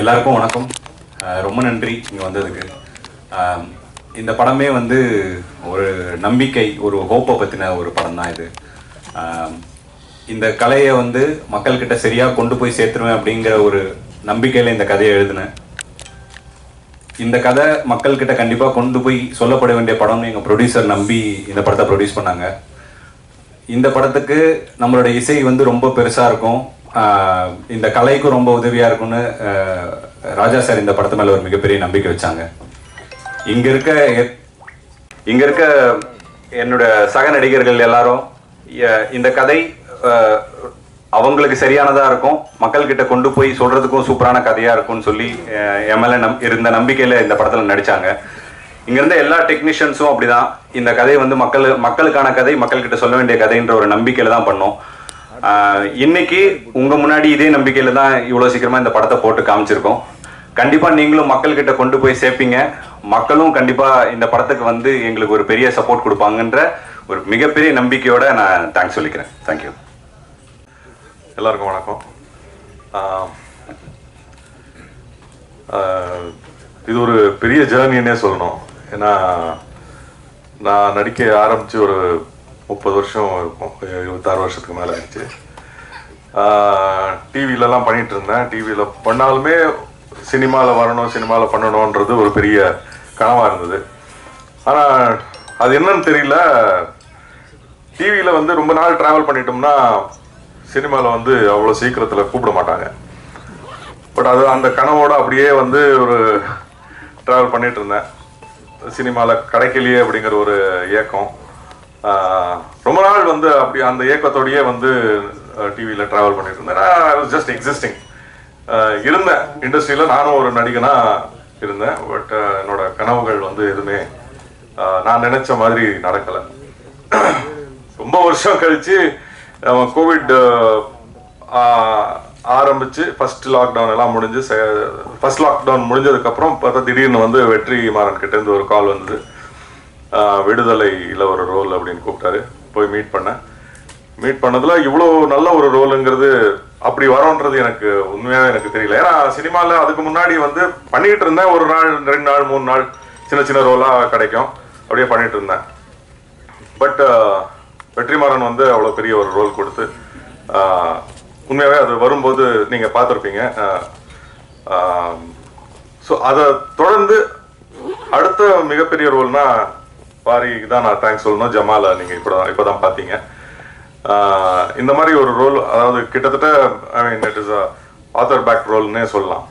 எல்லாருக்கும் வணக்கம். ரொம்ப நன்றி இங்கே வந்ததுக்கு. இந்த படமே வந்து ஒரு நம்பிக்கை ஒரு ஹோப்பை பற்றின ஒரு படம் தான் இது. இந்த கலையை வந்து மக்கள்கிட்ட சரியாக கொண்டு போய் சேர்த்துருவேன் அப்படிங்கிற ஒரு நம்பிக்கையில் இந்த கதையை எழுதினேன். இந்த கதை மக்கள்கிட்ட கண்டிப்பாக கொண்டு போய் சொல்லப்பட வேண்டிய படம்னு எங்கள் ப்ரொடியூசர் நம்பி இந்த படத்தை ப்ரொடியூஸ் பண்ணாங்க. இந்த படத்துக்கு நம்மளோட இசை வந்து ரொம்ப பெருசாக இருக்கும். இந்த கலைக்கும் ரொம்ப உதவியாக இருக்கும்னு ராஜா சார் இந்த படத்து மேலே ஒரு மிகப்பெரிய நம்பிக்கை வச்சாங்க. இங்கே இருக்க இங்கே இருக்க என்னோட சக நடிகர்கள் எல்லாரும் இந்த கதை அவங்களுக்கு சரியானதாக இருக்கும் மக்கள்கிட்ட கொண்டு போய் சொல்கிறதுக்கும் சூப்பரான கதையாக இருக்கும்னு சொல்லி ஆஹ் என் நம் இருந்த நம்பிக்கையில் இந்த படத்தில் நடித்தாங்க இங்க இருந்த எல்லா டெக்னீஷியன்ஸும் அப்படிதான். இந்த கதை வந்து மக்கள் மக்களுக்கான கதை மக்கள்கிட்ட சொல்ல வேண்டிய கதைன்ற ஒரு நம்பிக்கையில தான் பண்ணோம். இன்னைக்கு உங்க முன்னாடி இதே நம்பிக்கையில தான் இவ்வளவு சீக்கிரமா இந்த படத்தை போட்டு காமிச்சிருக்கோம். கண்டிப்பா நீங்களும் மக்கள்கிட்ட கொண்டு போய் சேர்ப்பீங்க. மக்களும் கண்டிப்பா இந்த படத்துக்கு வந்து எங்களுக்கு ஒரு பெரிய சப்போர்ட் கொடுப்பாங்கன்ற ஒரு மிகப்பெரிய நம்பிக்கையோட நான் தேங்க்ஸ் சொல்லிக்கிறேன். தேங்க்யூ எல்லாருக்கும் வணக்கம். இது ஒரு பெரிய ஜேர்னின்னே சொல்லணும். ஏன்னா நான் நடிக்க ஆரம்பித்து ஒரு முப்பது வருஷம் இருக்கும். இருபத்தாறு வருஷத்துக்கு மேலே ஆயிடுச்சு. டிவிலலாம் பண்ணிட்டு இருந்தேன் டிவியில் பண்ணாலுமே சினிமாவில் வரணும் சினிமாவில் பண்ணணுன்றது ஒரு பெரிய கனவாக இருந்தது. ஆனால் அது என்னன்னு தெரியல. டிவியில் வந்து ரொம்ப நாள் ட்ராவல் பண்ணிட்டோம்னா சினிமாவில் வந்து அவ்வளோ சீக்கிரத்தில் கூப்பிட மாட்டாங்க. பட் அது அந்த கனவோட அப்படியே வந்து ஒரு ட்ராவல் பண்ணிட்டு இருந்தேன் சினிமாவில் கிடைக்கலையே அப்படிங்கிற ஒரு ஏக்கம். ரொம்ப நாள் வந்து அப்படி அந்த இயக்கத்தோடையே வந்து டிவியில் ட்ராவல் பண்ணிட்டு இருந்தேன். நான் ஜஸ்ட் எக்ஸிஸ்டிங் இருந்தேன். இண்டஸ்ட்ரியில் நானும் ஒரு நடிகனாக இருந்தேன். பட் என்னோட கனவுகள் வந்து எதுவுமே நான் நினைச்ச மாதிரி நடக்கலை. ரொம்ப வருஷம் கழிச்சு கோவிட் ஆரம்பிச்சு ஃபர்ஸ்ட் லாக்டவுன் எல்லாம் முடிஞ்சு ஃபர்ஸ்ட் லாக்டவுன் முடிஞ்சதுக்கப்புறம் பார்த்தா திடீர்னு வந்து வெற்றி மாறன் கிட்டேருந்து ஒரு கால் வந்தது. விடுதலை விடுதலையில் ஒரு ரோல் அப்படின்னு கூப்பிட்டாரு. போய் மீட் பண்ணேன் மீட் பண்ணதில் இவ்வளோ நல்ல ஒரு ரோலுங்கிறது அப்படி வரோன்றது எனக்கு உண்மையாக எனக்கு தெரியல. ஏன்னா சினிமாவில் அதுக்கு முன்னாடி வந்து பண்ணிகிட்டு இருந்தேன். ஒரு நாள் ரெண்டு நாள் மூணு நாள் சின்ன சின்ன ரோலாக கிடைக்கும். அப்படியே பண்ணிகிட்டு இருந்தேன். பட் வெற்றிமாறன் வந்து அவ்வளோ பெரிய ஒரு ரோல் கொடுத்து உண்மையாகவே அது வரும்போது நீங்கள் பார்த்துருப்பீங்க. ஸோ அதை தொடர்ந்து அடுத்த மிகப்பெரிய ரோல்னால் பாரிக்கு தான் நான் தேங்க்ஸ் சொல்லணும். ஜமாலா நீங்கள் இப்போ தான் இப்போ தான் பார்த்தீங்க இந்த மாதிரி ஒரு ரோல் அதாவது கிட்டத்தட்ட I mean it is a author back ரோல்னே சொல்லலாம்.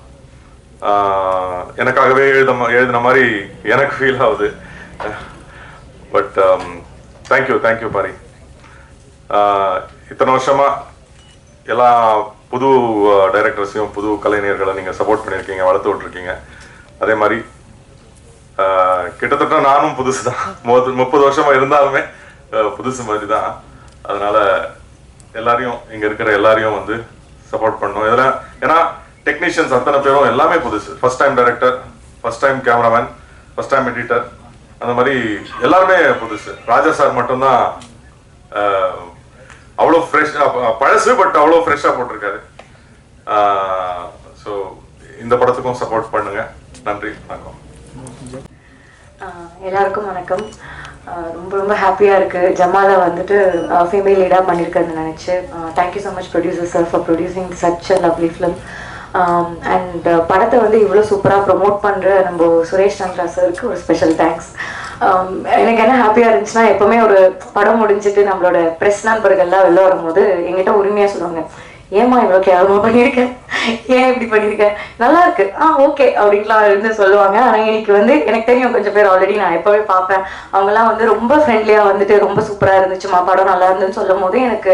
எனக்காகவே எழுத எழுதின மாதிரி எனக்கு ஃபீல் ஆகுது. பட் தேங்க்யூ தேங்க்யூ பாரி இத்தனை வருஷமா எல்லா புது டைரக்டர்ஸையும் புது கலைஞர்களை நீங்கள் சப்போர்ட் பண்ணியிருக்கீங்க வளர்த்து விட்ருக்கீங்க அதே மாதிரி கிட்டத்தட்ட நானும் புதுசு தான் முப்பது முப்பது வருஷமா இருந்தாலுமே புதுசு மாதிரி தான் அதனால எல்லாரையும் இங்க இருக்கிற எல்லாரையும் வந்து சப்போர்ட் பண்ணும். இதெல்லாம் ஏன்னா டெக்னீஷியன்ஸ் அத்தனை பேரும் எல்லாமே புதுசு. First time director first time cameraman first time editor அந்த மாதிரி எல்லாருமே புதுசு. ராஜா சார் மட்டும்தான் அவ்வளோ ஃப்ரெஷ் பழசு பட் அவ்வளோ ஃப்ரெஷ்ஷாக போட்டிருக்காரு. ஸோ இந்த படத்துக்கும் சப்போர்ட் பண்ணுங்க. நன்றி வணக்கம். எல்லாருக்கும் வணக்கம். ரொம்ப ரொம்ப ஹாப்பியாக இருக்குது ஜமாலா வந்துட்டு ஃபீமேல் லீடாக பண்ணியிருக்கிறது நினச்சி thank you so much producer sir for producing such a lovely film and படத்தை வந்து இவ்வளோ சூப்பராக ப்ரொமோட் பண்ணுற நம்ம சுரேஷ் சந்திரா சாருக்கு ஒரு ஸ்பெஷல் தேங்க்ஸ் எனக்கு என்ன ஹாப்பியாக இருந்துச்சுன்னா எப்போவுமே ஒரு படம் முடிஞ்சிட்டு நம்மளோட ப்ரெஸ் நண்பர்கள்லாம் வெளில வரும்போது எங்கிட்ட உரிமையாக சொல்லுவாங்க ஏமா இவ்வளோ கேவலமாக பண்ணியிருக்கேன் ஏன் இப்படி பண்ணியிருக்கேன் நல்லா இருக்கு. ஆ ஓகே அப்படின்லாம் இருந்து சொல்லுவாங்க. ஆனால் இன்னைக்கு வந்து எனக்கு தெரியும் கொஞ்சம் பேர் ஆல்ரெடி நான் எப்போவே பார்ப்பேன். அவங்கெல்லாம் வந்து ரொம்ப ஃப்ரெண்ட்லியாக வந்துட்டு ரொம்ப சூப்பராக இருந்துச்சுமா படம் நல்லா இருந்துன்னு சொல்லும் போது எனக்கு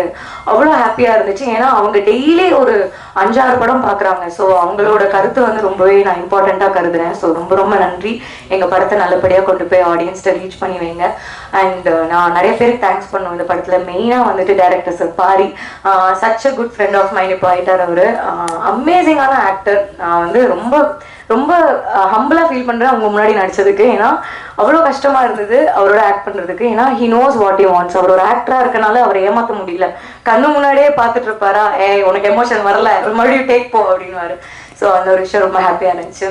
அவ்வளோ ஹாப்பியாக இருந்துச்சு. ஏன்னா அவங்க டெய்லி ஒரு அஞ்சாறு படம் பார்க்குறாங்க. ஸோ அவங்களோட கருத்து வந்து ரொம்பவே நான் இம்பார்ட்டண்ட்டாக கருதுறேன். ஸோ ரொம்ப ரொம்ப நன்றி. எங்கள் படத்தை நல்லபடியாக கொண்டு போய் ஆடியன்ஸ்ட்டை ரீச் பண்ணி வைங்க. அண்ட் uh, நான் நிறைய பேருக்கு தேங்க்ஸ் பண்ணுவோம் இந்த படத்தில். மெயினாக வந்துட்டு director sir Pari. Such a good friend of mind இப்போ ஆயிட்டார் அவர். அமேசிங்கான ஆக்டர் நான் வந்து ரொம்ப ரொம்ப ஹம்பிளாக ஃபீல் பண்ணுறேன் அவங்க முன்னாடி நடிச்சதுக்கு. ஏன்னா அவ்வளோ கஷ்டமாக இருந்தது அவரோட ஆக்ட் பண்ணுறதுக்கு ஏன்னா he knows what you wants அவர் ஒரு ஆக்டராக இருக்கனால அவரை ஏமாற்ற முடியல. கண்ணு முன்னாடியே பார்த்துட்டு இருப்பாரா? ஏ உனக்கு எமோஷன் வரல. ஒரு மறுபடியும் டேக் போ அப்படின்னுவாரு. ஸோ அந்த ஒரு விஷயம் ரொம்ப ஹாப்பியாக இருந்துச்சு.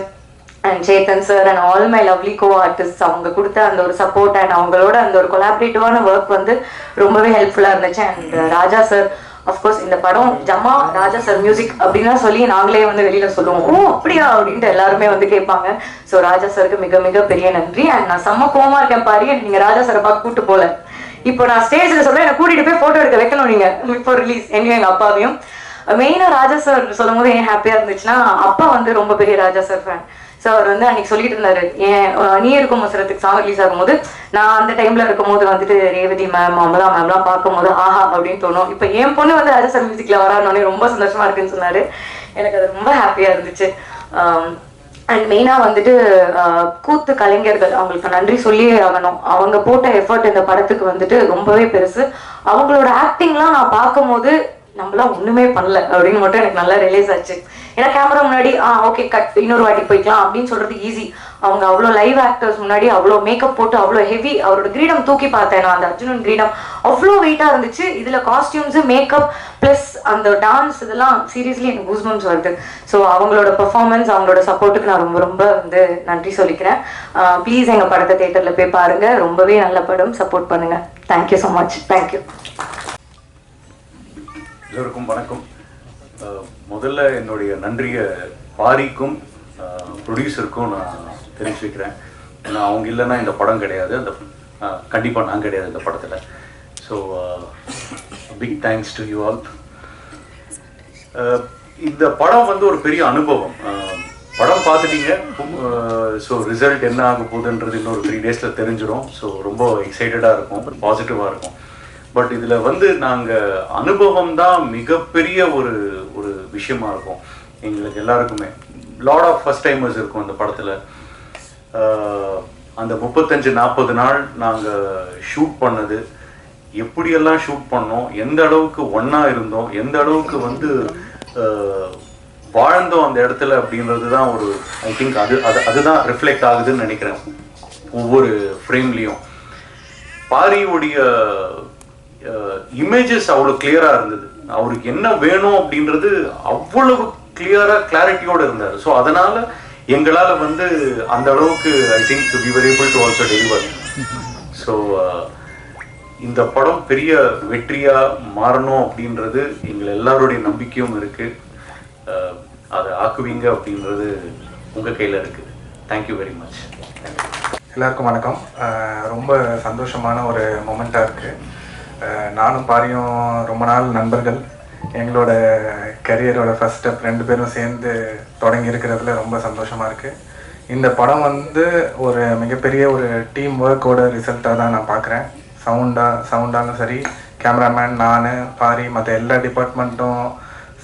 And Chetan sir and all my lovely co artist அவங்க கொடுத்த அந்த ஒரு சப்போர்ட் அண்ட் அவங்களோட அந்த ஒரு கொலாபரேட்டிவான ஒர்க் வந்து ரொம்பவே ஹெல்ப்ஃபுல்லாக இருந்துச்சு. And uh, Raja sir of course இந்த படம் ஜமா ராஜா சார் மியூசிக் அப்படின்னு சொல்லி நாங்களே வந்து வெளியில சொல்லுவோம். ஓ அப்படியா? அப்படின்ட்டு எல்லாருமே வந்து கேட்பாங்க. ஸோ ராஜா சாருக்கு மிக மிக பெரிய நன்றி. அண்ட் நான் செம்ம கோவமா இருக்கேன் பாரு. நீங்க ராஜா சாரை பார்க்க கூட்டு போல. இப்போ நான் ஸ்டேஜ்ல சொல்றேன். என்னை கூட்டிட்டு போய் போட்டோ எடுக்க வைக்கணும் நீங்க. இப்போ ரிலீஸ் என்னையும் எங்க அப்பாவையும். மெயினா ராஜா சார் சொல்லும் போது ஏன் ஹாப்பியா இருந்துச்சுன்னா அப்பா வந்து ரொம்ப பெரிய ராஜா சார் ஃபேன் ஸோ அவர் வந்து அன்னைக்கு சொல்லிட்டு இருந்தாரு. ஏன் நீ இருக்கும் மசரத்துக்கு சாங் ரிலீஸ் ஆகும்போது நான் அந்த டைம்ல இருக்கும்போது வந்துட்டு ரேவதி மேம் அமலா மேம்லாம் பார்க்கும்போது ஆஹா அப்படின்னு தோணும். இப்போ என் பொண்ணு வந்து ராஜா மியூசிக்ல வரானோடனே ரொம்ப சந்தோஷமா இருக்குன்னு சொன்னாரு. எனக்கு அது ரொம்ப ஹாப்பியா இருந்துச்சு. அண்ட் மெயினாக வந்துட்டு கூத்து கலைஞர்கள் அவங்களுக்கு நன்றி சொல்லியே ஆகணும். அவங்க போட்ட எஃபர்ட் இந்த படத்துக்கு வந்துட்டு ரொம்பவே பெருசு. அவங்களோட ஆக்டிங்லாம் நான் பார்க்கும்போது நம்மளாம் ஒண்ணுமே பண்ணல அப்படின்னு மட்டும் எனக்கு நல்லா ரிலீஸ் ஆச்சு. ஏன்னா கேமரா முன்னாடி ஆ ஓகே கட் இன்னொரு வாட்டி போய்க்கலாம். அப்படின்னு சொல்றது ஈஸி அவங்க அவ்வளோ லைவ் ஆக்டர்ஸ் முன்னாடி அவ்வளோ மேக்கப் போட்டு அவ்வளோ ஹெவி அவரோட கிரீடம் தூக்கி பார்த்தேன் நான் அந்த அர்ஜுனன் கிரீடம். அவ்வளோ வெயிட்டாக இருந்துச்சு. இதில் காஸ்டியூம்ஸு மேக்கப் ப்ளஸ் அந்த டான்ஸ் இதெல்லாம் சீரியஸ்லி எனக்கு கூஸ்பம்ஸ் வருது. ஸோ அவங்களோட பெர்ஃபார்மன்ஸ் அவங்களோட சப்போர்ட்டுக்கு நான் ரொம்ப ரொம்ப வந்து நன்றி சொல்லிக்கிறேன். ப்ளீஸ் எங்கள் படத்தை தேட்டரில் போய் பாருங்கள் ரொம்பவே நல்ல படம். சப்போர்ட் பண்ணுங்கள் தேங்க்யூ ஸோ மச் தேங்க்யூ எல்லோருக்கும் வணக்கம். முதல்ல என்னுடைய நன்றியை பாரிக்கும் ப்ரொடியூசருக்கும் நான் தெரிவிச்சுக்கிறேன் ஏன்னா அவங்க இல்லைன்னா இந்த படம் கிடையாது. அந்த கண்டிப்பாக நான் கிடையாது இந்த படத்தில். So big thanks to you all இந்த படம் வந்து ஒரு பெரிய அனுபவம். படம் பார்த்துட்டீங்க. ஸோ ரிசல்ட் என்ன ஆக போகுதுன்றது இன்னொரு த்ரீ டேஸில் தெரிஞ்சிடும் ஸோ ரொம்ப எக்ஸைட்டடாக இருக்கும். பாசிட்டிவாக இருக்கும். பட் இதில் வந்து நாங்கள் அனுபவம் தான் மிகப்பெரிய ஒரு ஒரு விஷயமா இருக்கும். எங்களுக்கு எல்லாருக்குமே. லாட் ஆஃப் ஃபர்ஸ்ட் டைமர்ஸ் இருக்கும் அந்த படத்தில். அந்த முப்பத்தஞ்சு நாற்பது நாள் நாங்கள் ஷூட் பண்ணது. எப்படியெல்லாம் ஷூட் பண்ணோம்? எந்த அளவுக்கு ஒன்றா இருந்தோம்? எந்த அளவுக்கு வந்து வாழ்ந்தோம் அந்த இடத்துல அப்படின்றது தான் ஒரு ஐ திங்க் அது அது அதுதான் ரிஃப்ளெக்ட் ஆகுதுன்னு நினைக்கிறேன். ஒவ்வொரு ஃப்ரேம்லேயும் பாரியுடைய இமேஜஸ் அவ்வளோ கிளியராக இருந்தது. அவருக்கு என்ன வேணும் அப்படின்றது அவ்வளவு கிளியராக கிளாரிட்டியோடு இருந்தார். ஸோ அதனால் எங்களால் வந்து அந்த அளவுக்கு I think we were able to also deliver so இந்த படம் பெரிய வெற்றியாக மாறணும் அப்படின்றது எங்கள் எல்லாருடைய நம்பிக்கையும் இருக்குது அதை ஆக்குவீங்க அப்படின்றது உங்கள் கையில் இருக்குது தேங்க்யூ வெரி மச் எல்லாருக்கும் வணக்கம். ரொம்ப சந்தோஷமான ஒரு மொமெண்ட்டாக இருக்குது நானும் பாரியும் ரொம்ப நாள் நண்பர்கள். எங்களோட கரியரோட ஃபர்ஸ்ட் ஸ்டெப் ரெண்டு பேரும் சேர்ந்து தொடங்கி இருக்கிறதுல ரொம்ப சந்தோஷமாக இருக்குது இந்த படம் வந்து ஒரு மிகப்பெரிய ஒரு டீம் ஒர்க்கோட ரிசல்ட்டாக தான் நான் பார்க்குறேன் சவுண்டாக சவுண்டாலும் சரி கேமராமேன் நான் பாரி மற்ற எல்லா டிபார்ட்மெண்ட்டும்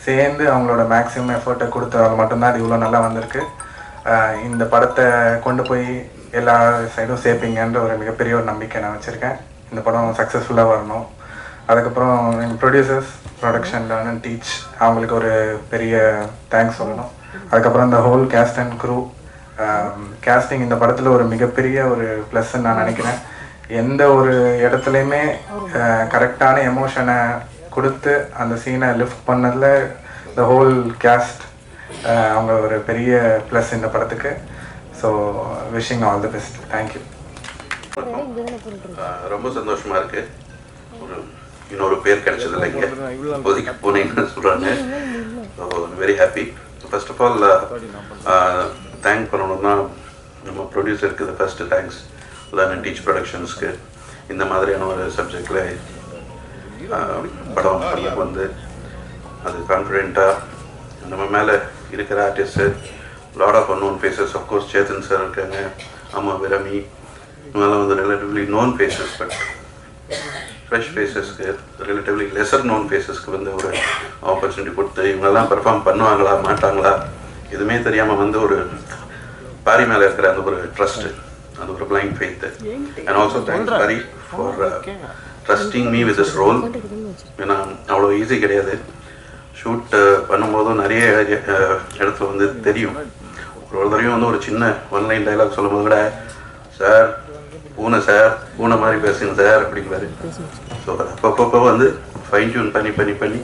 சேர்ந்து அவங்களோட மேக்ஸிமம் எஃபர்ட்டை கொடுத்ததால் மட்டும்தான் இது இவ்வளோ நல்லா வந்திருக்கு. இந்த படத்தை கொண்டு போய் எல்லா சைடும் சேர்ப்பீங்கன்ற ஒரு மிகப்பெரிய ஒரு நம்பிக்கை நான் வச்சுருக்கேன். இந்த படம் சக்ஸஸ்ஃபுல்லாக வரணும். அதுக்கப்புறம் எங்கள் ப்ரொடியூசர்ஸ் ப்ரொடக்ஷன் லேர்ன் டீச் அவங்களுக்கு ஒரு பெரிய தேங்க்ஸ் சொல்லணும். அதுக்கப்புறம் இந்த whole cast and crew casting இந்த படத்தில் ஒரு மிகப்பெரிய ஒரு ப்ளஸ்ன்னு நான் நினைக்கிறேன். எந்த ஒரு இடத்துலையுமே கரெக்டான எமோஷனை கொடுத்து அந்த சீனை லிஃப்ட் பண்ணதில் த ஹோல் கேஸ்ட் அவங்க ஒரு பெரிய ப்ளஸ் இந்த படத்துக்கு. So wishing all the best thank you ரொம்ப சந்தோஷமா இருக்கு. ஒரு இன்னொரு பேர் கிடைச்சது இல்லைங்க இப்போதைக்கு பூனேன்னு சொல்றாங்க. Very happy first of all thank பண்ணணும்னா நம்ம ப்ரொடியூசருக்கு first thanks learn and teach ப்ரொடக்ஷன்ஸ்க்கு இந்த மாதிரியான ஒரு சப்ஜெக்டில் படம் பண்ண வந்து அது கான்ஃபிடென்ட்டாக நம்ம மேலே இருக்கிற artist lot of unknown faces of course Chetan sir இருக்காங்க அம்மா விரமி இவங்கெல்லாம் வந்து relatively known faces but fresh ஃபேஸஸ்க்கு relatively lesser known ஃபேஸஸ்க்கு வந்து ஒரு ஆப்பர்ச்சுனிட்டி கொடுத்து இவங்கெல்லாம் பெர்ஃபார்ம் பண்ணுவாங்களா மாட்டாங்களா எதுவுமே தெரியாமல் வந்து ஒரு பாரி மேலே இருக்கிற அந்த ஒரு ட்ரஸ்ட் அந்த ஒரு blind faith and also thanks Pari for trusting me with this role ஏன்னா அவ்வளோ ஈஸி கிடையாது. ஷூட் பண்ணும்போதும் நிறைய அஹ், இடத்துல வந்து தெரியும். ஒரு ஒரு தடவையும் வந்து ஒரு சின்ன ஒன் லைன் டைலாக் சொல்லும்போது கூட சார் பூனை சார் பூனை மாதிரி பேசுங்க சார் அப்படிங்கிறாரு ஸோ அப்பப்போ வந்து ஃபைன் டியூன் பண்ணி பண்ணி பண்ணி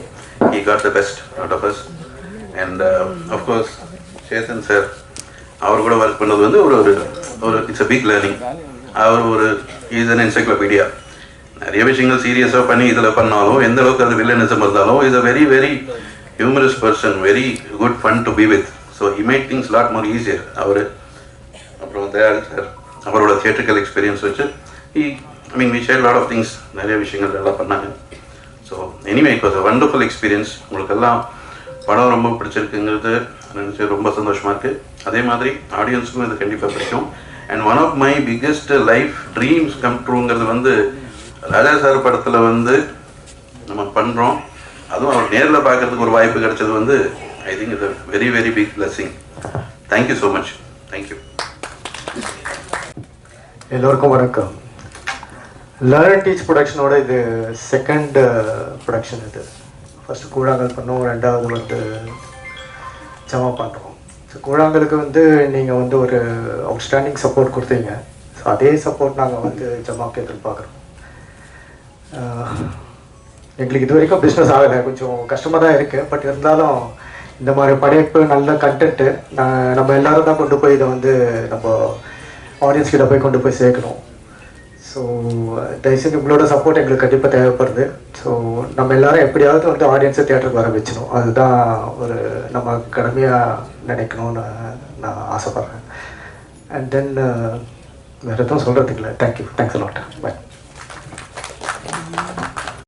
he got the best not of us and of course Chetan sir அவர் கூட ஒர்க் பண்ணது வந்து ஒரு ஒரு ஒரு இட்ஸ் அ பிக் லேர்னிங் அவர் ஒரு இஸ் அன் என்சைக்ளோபீடியா நிறைய விஷயங்கள் சீரியஸாக பண்ணி இதில் பண்ணாலும் எந்த அளவுக்கு அது வில்லனிசம் இருந்தாலும் is a very very humorous person very good fun to be with so he make things lot more easier அவர் அப்புறம் தயாரி சார் அவரோட தியேட்டரிக்கல் எக்ஸ்பீரியன்ஸ் வச்சு இ I mean we share lot of things நிறைய விஷயங்கள் எல்லாம் பண்ணாங்க. So anyway it was a wonderful experience உங்களுக்கெல்லாம் படம் ரொம்ப பிடிச்சிருக்குங்கிறது நினச்சி ரொம்ப சந்தோஷமாக இருக்குது அதே மாதிரி ஆடியன்ஸுக்கும் இது கண்டிப்பாக பிடிக்கும். And one of my biggest life dreams come ட்ரூங்கிறது வந்து ராஜா சார் படத்தில் வந்து நம்ம பண்ணுறோம் அதுவும் அவர் நேரில் பார்க்கறதுக்கு ஒரு வாய்ப்பு கிடைச்சது வந்து ஐ திங்க் இது very very big blessing thank you so much thank you எல்லோருக்கும் வணக்கம். லேர்ன் டீச் ப்ரொடக்ஷனோட இது செகண்ட் ப்ரொடக்ஷன் uh, இது. ஃபஸ்ட்டு கூழாங்கல் பண்ணோம் ரெண்டாவது வந்து ஜமா பண்ணுறோம் ஸோ கூழாங்கலுக்கு வந்து நீங்கள் வந்து ஒரு அவுட்ஸ்டாண்டிங் சப்போர்ட் கொடுத்தீங்க. ஸோ அதே சப்போர்ட் நாங்கள் வந்து ஜமாக்கு எதிர்பார்க்குறோம். Uh, எங்களுக்கு இது வரைக்கும் பிஸ்னஸ் ஆகலை. கொஞ்சம் கஷ்டமாக தான் இருக்குது பட் இருந்தாலும் இந்த மாதிரி படைப்பு நல்ல கண்டென்ட்டு நம்ம எல்லோரும் தான் கொண்டு போய் இதை வந்து நம்ம ஆடியன்ஸ் கிட்ட போய் கொண்டு போய் சேர்க்கணும். ஸோ தயவுசெய்து உங்களோட சப்போர்ட் எங்களுக்கு கண்டிப்பாக தேவைப்படுது. ஸோ நம்ம எல்லாரும் எப்படியாவது வந்து ஆடியன்ஸை தியேட்டருக்கு வர வச்சிடும் அதுதான் ஒரு நம்ம கடமையாக நினைக்கணும்னு நான் ஆசைப்பட்றேன். அண்ட் தென் uh, வேறு எதுவும் சொல்கிறதுக்கு இல்லை. Thank you thanks lot by